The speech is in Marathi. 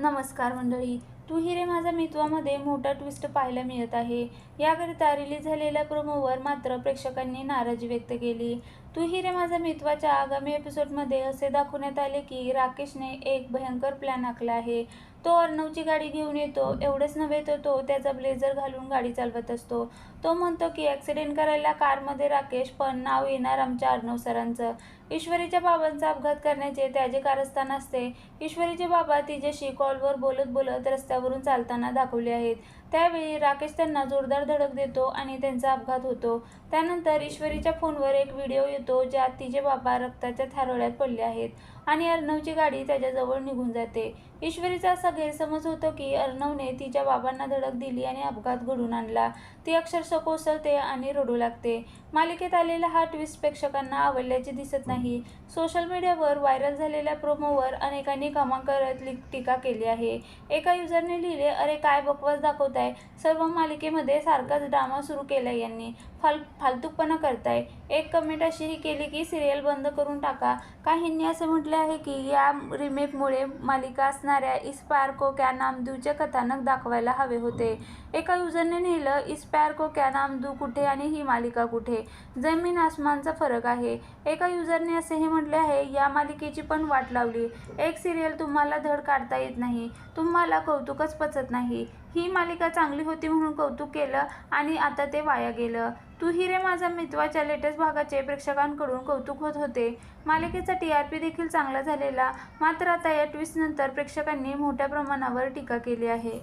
नमस्कार मंडळी तू हिरे माझा मित्वामध्ये मोठा ट्विस्ट पाहायला मिळत आहे. याकरिता रिलीज झालेल्या प्रोमोवर मात्र प्रेक्षकांनी नाराजी व्यक्त केली. तू हिरे माझा मित्वाच्या आगामी एपिसोडमध्ये असे दाखवण्यात आले की राकेशने एक भयंकर प्लॅन आखला आहे. तो अर्णवची गाडी घेऊन येतो. एवढंच नव्हे तर तो त्याचा ब्लेझर घालून गाडी चालवत असतो. तो म्हणतो की ॲक्सिडेंट करायला कारमध्ये राकेश पण नाव येणार आमच्या अर्णव सरांचं. ईश्वरीच्या बाबांचा अपघात करण्याचे त्याचे कारस्थान असते. ईश्वरीचे बाबा तिच्याशी कॉलवर बोलत बोलत रस्त्यावरून चालताना दाखवले आहेत. त्यावेळी राकेश त्यांना जोरदार धडक देतो आणि त्यांचा अपघात होतो. त्यानंतर ईश्वरीच्या फोनवर एक व्हिडिओ येतो ज्यात तिचे बाबा रक्ताच्या थारोळ्यात पडले आहेत आणि अर्णवची गाडी त्याच्याजवळ निघून जाते. ईश्वरीचा असा गैरसमज होतो की अर्णवने तिच्या बाबांना धडक दिली आणि अपघात घडून आणला. ती अक्षरशः कोसळते आणि रडू लागते. मालिकेत आलेला हा ट्विस्ट प्रेक्षकांना आवडल्याचे दिसत नाही. सोशल मीडियावर व्हायरल झालेल्या प्रोमोवर अनेकांनी कमा करत लि- टीका केली आहे. एका युजरने लिहिले अरे काय बकवास करताय. सर्व मालिकेमध्ये सारखाच ड्रामा सुरू केला यांनी. फाल फालतूपणा करताय. एक कमेंट अशीही केली की सिरियल बंद करून टाका. काहींनी असं म्हटले आहे की या रिमेकमुळे मालिका असणाऱ्या इस प्यार को क्या नाम दूचे कथानक दाखवायला हवे होते. एका युजरने लिहिलं इस प्यार को क्या नाम दू कुठे आणि ही मालिका कुठे? जमीन आसमानचा फरक आहे. एका युजरने असेही म्हटले आहे या मालिकेची पण वाट लावली. एक सिरियल तुम्हाला धड काढता येत नाही. तुम्हाला कौतुकच पचत नाही. ही मालिका चांगली होती म्हणून कौतुक केलं आणि आता ते वाया गेलं. तू हिरे माझा मित्वाच्या लेटेस्ट भागाचे प्रेक्षकांकडून कौतुक होत होते. मालिकेचा टी आर पी देखील चांगला झालेला मात्र आता या ट्विस्टनंतर प्रेक्षकांनी मोठ्या प्रमाणावर टीका केली आहे.